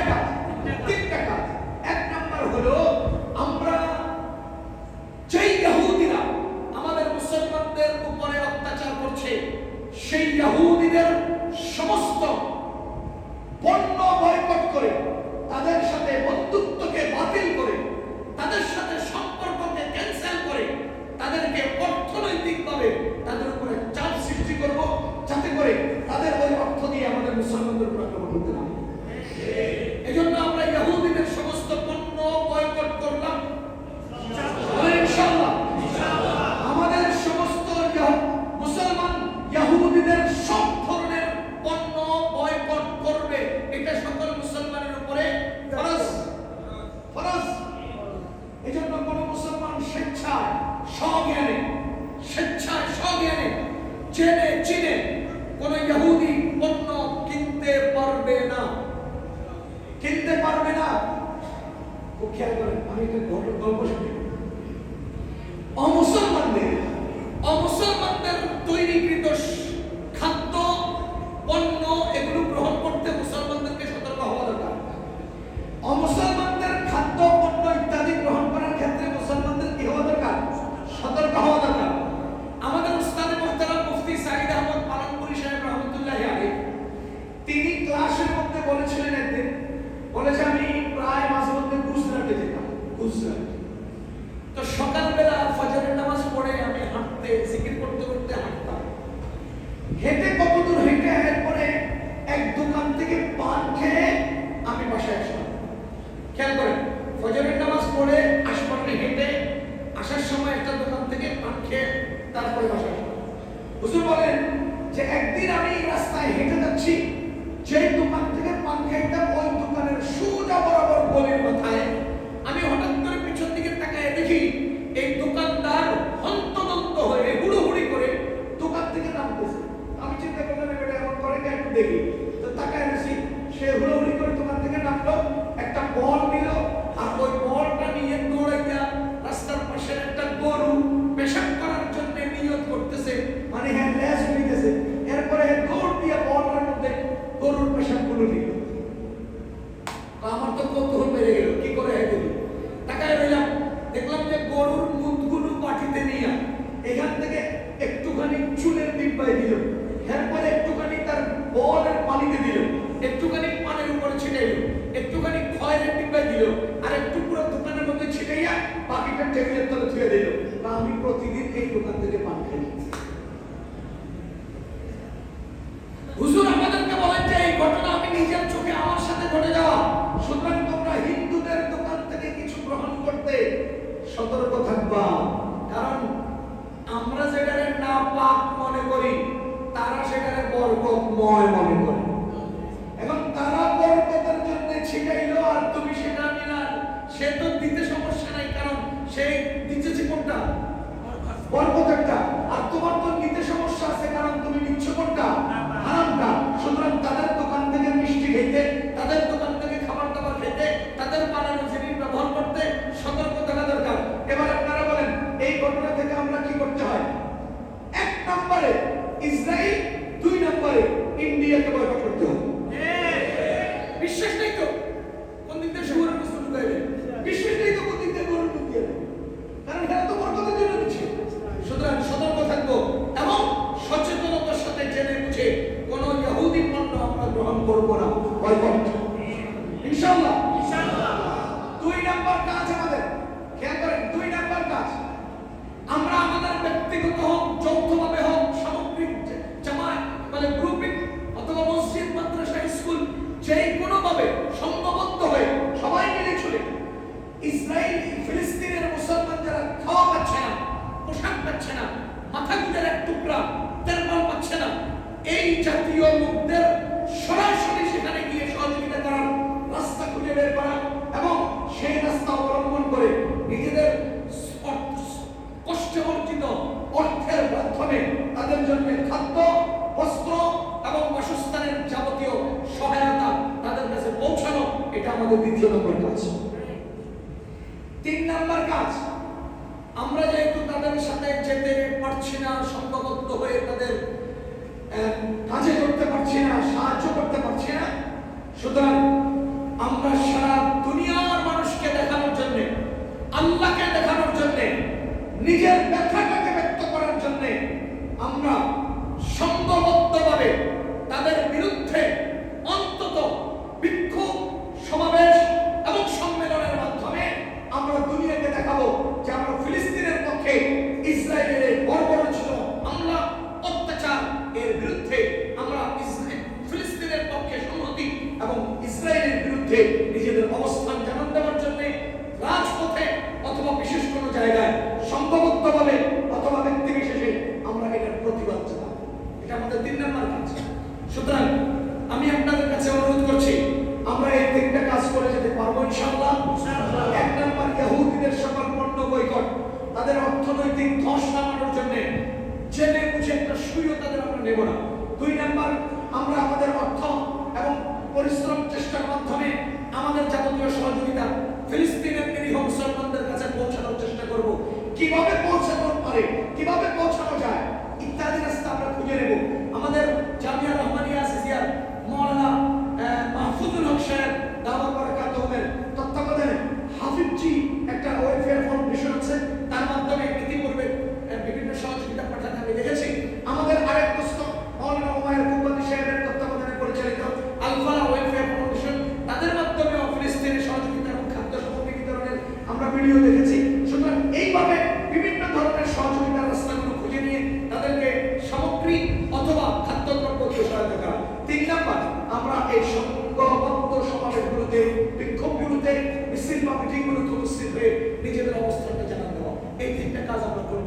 কাজ। কাজ? এক নাম্বার হলো আমরা যেই আমাদের মুসলমানদের উপরে অত্যাচার করছে সেই ইহুদিদের সমস্ত পণ্য বয়কট করে তাদের সাথে বন্ধুত্বকে বাতিল করে তাদের সাথে সম্পর্ককে ক্যান্সেল করে তাদেরকে অর্থনৈতিকভাবে তাদের উপরে চাপ সৃষ্টি করব যাতে করে তাদের ওই অর্থ দিয়ে আমাদের মুসলমানদের উপর আক্রমণ করতে না এজন্য আমরা ইহুদিদের সমস্ত পণ্য বয়কট করলাম বলেন ইনশাআল্লাহ আমাদের সমস্ত ইহু- মুসলমান ইহুদিদের সব ধরনের পণ্য বয়কট করবে এটা সকল মুসলমানের উপরে ফরজ ফরজ এজন্য কোন মুসলমান স্বেচ্ছায় স্বজ্ঞানে স্বেচ্ছায় স্বজ্ঞানে জেনে, চিনে, কোন ইহুদি পণ্য কিনতে পারবে না। কিনতে পারবে না। খুব খেয়াল করেন, আমি একটা গল্প শুনি। অমুসলমানদের অমুসলমানদের তৈরিকৃত স- খাদ্য পণ্য এগুলো গ্রহণ করতে মুসলমানদেরকে সতর্ক হওয়া দরকার অমুসলমানদের খাদ্য পণ্য ইত্যাদি গ্রহণ করার ক্ষেত্রে মুসলমানদের কি হওয়া দরকার সতর্ক হওয়া দরকার আমাদের উস্তাদে মোহতারাম মুফতি সাইদ আহমদ পালনপুরি সাহেব রহমতুল্লাহ আলী তিনি ক্লাসের মধ্যে বলেছিলেন একদিন, বলেছে, আমি প্রায় মাঝে মধ্যে গুজরাটে যেতাম, গুজরাট। তো সকালবেলা ফজরের নামাজ পড়ে আমি হাঁটতে, জিকির করতে করতে হাঁটতাম। হেঁটে কত দূর হেঁটে এরপরে এক দোকান থেকে পান খেয়ে আমি বাসায় আসলাম। খেয়াল করেন, ফজরের নামাজ পড়ে আশপাশে হেঁটে আসার সময় একটা দোকান থেকে পান খেয়ে তারপরে বাসায় আসলাম। হুজুর বলেন যে, একদিন আমি রাস্তায় হেঁটে যাচ্ছি যে দোকান খাইতাম ওই দোকানের সোজা বরাবর গলির মাথায় আমি হঠাৎ করে পিছন দিকে তাকায় দেখি এই দোকানদার হন্তদন্ত হয়ে হুড়োহুড়ি করে দোকান থেকে নামতেছে আমি চিন্তা করলাম এটা এমন করে কেন একটু দেখি তো তাকায় দেখি সে হুড়োহুড়ি করে দোকান থেকে নামলো একটা বল নিল আর ওই বলটা নিয়ে দৌড়াইয়া রাস্তার পাশের একটা গরু পেশাব করার জন্য নিয়ত করতেছে মানে হ্যাঁ ল্যাস নিতেছে এরপরে দৌড় দিয়ে বলটার মধ্যে গরুর পেশাবগুলো নিল আমার তো কৌতূহল বেড়ে গেল কি করে হয়ে গেল তাকায় রইলাম দেখলাম যে গরুর মুখগুলো পাঠিতে নিয়ে এখান থেকে একটুখানি চুলের ডিব্বায় দিল এরপরে একটুখানি তার পানিতে দিল। একটুখানি পানের উপরে ছিটাইল। একটুখানি খয়ের ডিব্বায় দিল। আর একটু পুরো দোকানের মধ্যে ছিটাইয়া বাকিটা টেবিলের তলে থুয়ে দিল। তা আমি প্রতিদিন এই দোকান থেকে পান খাই। হুজুর, আমাদেরকে বলেন যে এই ঘটনা আমি নিজের চোখে আমার সাথে ঘটে যাওয়া। সুতরাং তোমরা হিন্দুদের দোকান থেকে কিছু গ্রহণ করতে সতর্ক থাকবা। কারণ আমরা যেটারে না পাক মনে করি, তারা সেটারে বরকতময় মনে করে। এখন তারা বরকতের জন্য ছিটাইলো আর তুমি সেটা নিলা। সে তো দিতে সমস্যা নাই, কারণ সে দিতেছে কোনটা? বরকতেরটা আর তোমার তো নিতে সমস্যা আছে, কারণ তুমি নিচ্ছ কোনটা? হারামটা। সুতরাং তাদের দোকান থেকে মিষ্টি খেতে, তাদের দোকান থেকে খাবার দাবার খেতে, তাদের বানানো জিনিস ব্যবহার করতে সতর্ক থাকা দরকার। এবার আপনারা বলেন, এই ঘটনা থেকে আমরা কি করতে হয়? এক নম্বরে ইসরায়েল ইন্ডিয়াকে বয়কট করতে হবে বিশ্বাস নেই তো কোন দিক থেকে শুরু বস্তু ঢুকাইবে বিশ্বাস নেই তো কোন দিক থেকে গরুর দুধ দিয়ে দেবে। কারণ এরা তো বরকতের জন্য দিচ্ছে সুতরাং সতর্ক থাকব এবং সচেতনতার সাথে জেনে বুঝে কোন ইহুদি পণ্য আমরা গ্রহণ করব না বয়কট ইনশাআল্লাহ দুই নাম্বার কাজ আমাদের খেয়াল করেন দুই নাম্বার কাজ আমরা আমাদের ব্যক্তিগত হোক যৌথভাবে হোক সামগ্রিক যে- জামায়াত মানে গ্রুপিং অথবা মসজিদ মাদ্রাসা স্কুল যেই কোনো ভাবে সংঘবদ্ধ হয়ে সবাই মিলে চলে ইসরায়েল ফিলিস্তিনের মুসলমান যারা খাওয়া পাচ্ছে না পোশাক পাচ্ছে না মাথা গুজার এক টুকরা তেরপাল পাচ্ছে না এই জাতীয় লোকদের সরাসরি সেখানে গিয়ে সহযোগিতা করার রাস্তা খুঁজে বের করা এবং সেই রাস্তা অবলম্বন করে নিজেদের অর্থ- কষ্টে অর্জিত অর্থের মাধ্যমে তাদের জন্য খাদ্য, বস্ত্র এবং বাসস্থানের যাবতীয় সহায়তা তাদের কাছে পৌঁছানো এটা আমাদের দ্বিতীয় নম্বর কাজ। তিন নাম্বার কাজ, আমরা যেহেতু তাদের সাথে যেতে পারছি না সংঘবদ্ধ হয়ে তাদের কাজে করতে পারছি না সাহায্য করতে পারছি না। সুতরাং সুতরাং আমি আপনাদের কাছে অনুরোধ করছি, আমরা এই তিনটা কাজ করে যেতে পারব ইনশাআল্লাহ। এক নম্বর ইহুদিদের সকল পণ্য বৈকট, তাদের অর্থনৈতিক ধস নামানোর জন্য জেনে বুঝে একটা সুইও তাদের আমরা নেব না। দুই নাম্বার, আমরা আমাদের অর্থ এবং পরিশ্রম চেষ্টার মাধ্যমে আমাদের যাবতীয় সহযোগী এই গণতন্ত্র সমাবেশ গুলোতে বিক্ষোভ গুলোতে মিছিল বা মিটিং হয়ে নিজেদের অবস্থানটা জানান দেওয়া। এই তিনটা কাজ আমরা করব